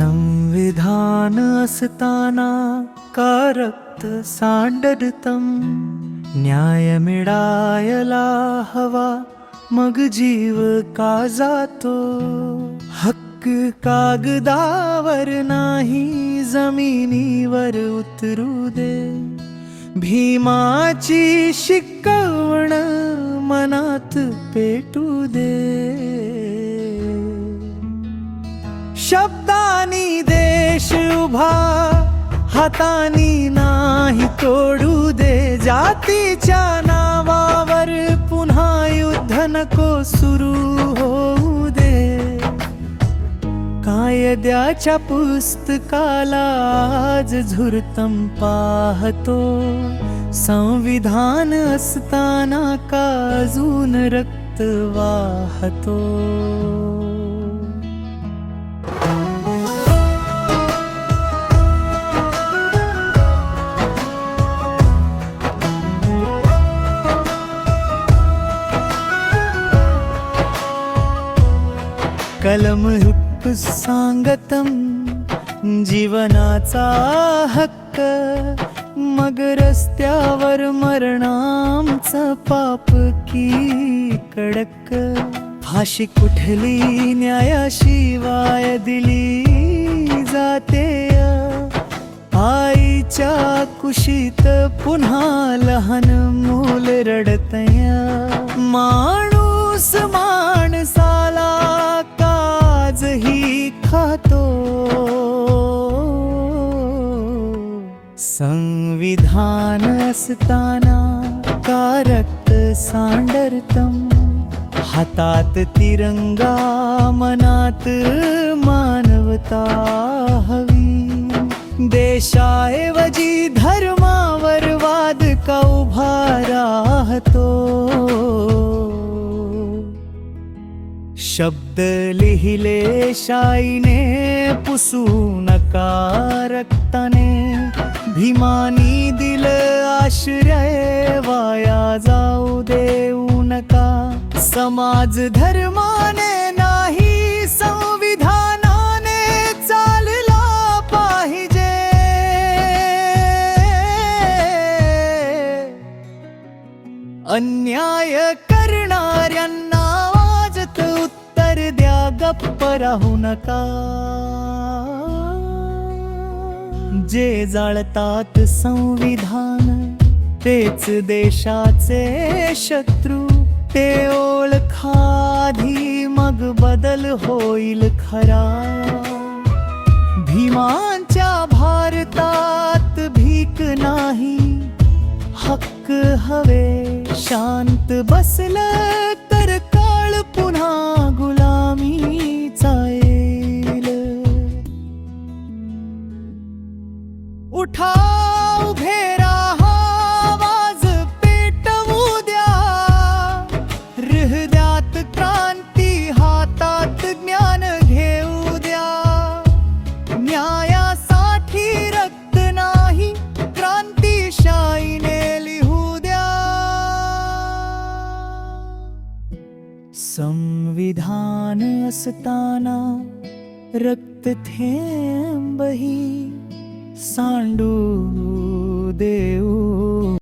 संविधान असताना का रक्त सांडरतम न्याय मिळायला हवा मग जीव का जातो? हक्क कागदावर नाही जमिनीवर उतरू दे. भीमाची शिकवण मनात पेटू दे. शब्द देश उभा हातानी नाही तोडू दे जातीच्या नावावर. पुन्हा युद्ध नको सुरू होऊ दे. कायद्याच्या पुस्तकाला आज झुरतम पाहतो. संविधान असताना का अजून रक्त वाहतो. कलम सांगतं सांगतम जीवनाचा हक्क मग रस्त्यावर मरणामचं पाप की कडक. फाशी कुठली न्यायाशिवाय दिली जाते. आईच्या कुशीत पुन्हा लहान मूल रडतया. माणूस मा संविधान असताना का रक्त सांडरतम हातात तिरंगा मनात मानवता हवी। देशाऐवजी धर्मावर वाद का उभा राहतो शब्द लिहिले शाईने पुसू नका रक्ताने अभिमानी दिल आश्रय वाया जाऊ देऊ नका. समाज धर्माने नाही संविधानाने चालला पाहिजे. अन्याय करणाऱ्यांना वाजत उत्तर द्या गप्प राहू नका. जे जाळतात संविधान तेच देशाचे शत्रू. ते ओळखाधी मग बदल होईल खरा. भीमांच्या भारतात भीक नाही. हक्क हवे शांत बसलं तर काळ पुन्हा. असताना रक्त थेंबही सांडू देऊ.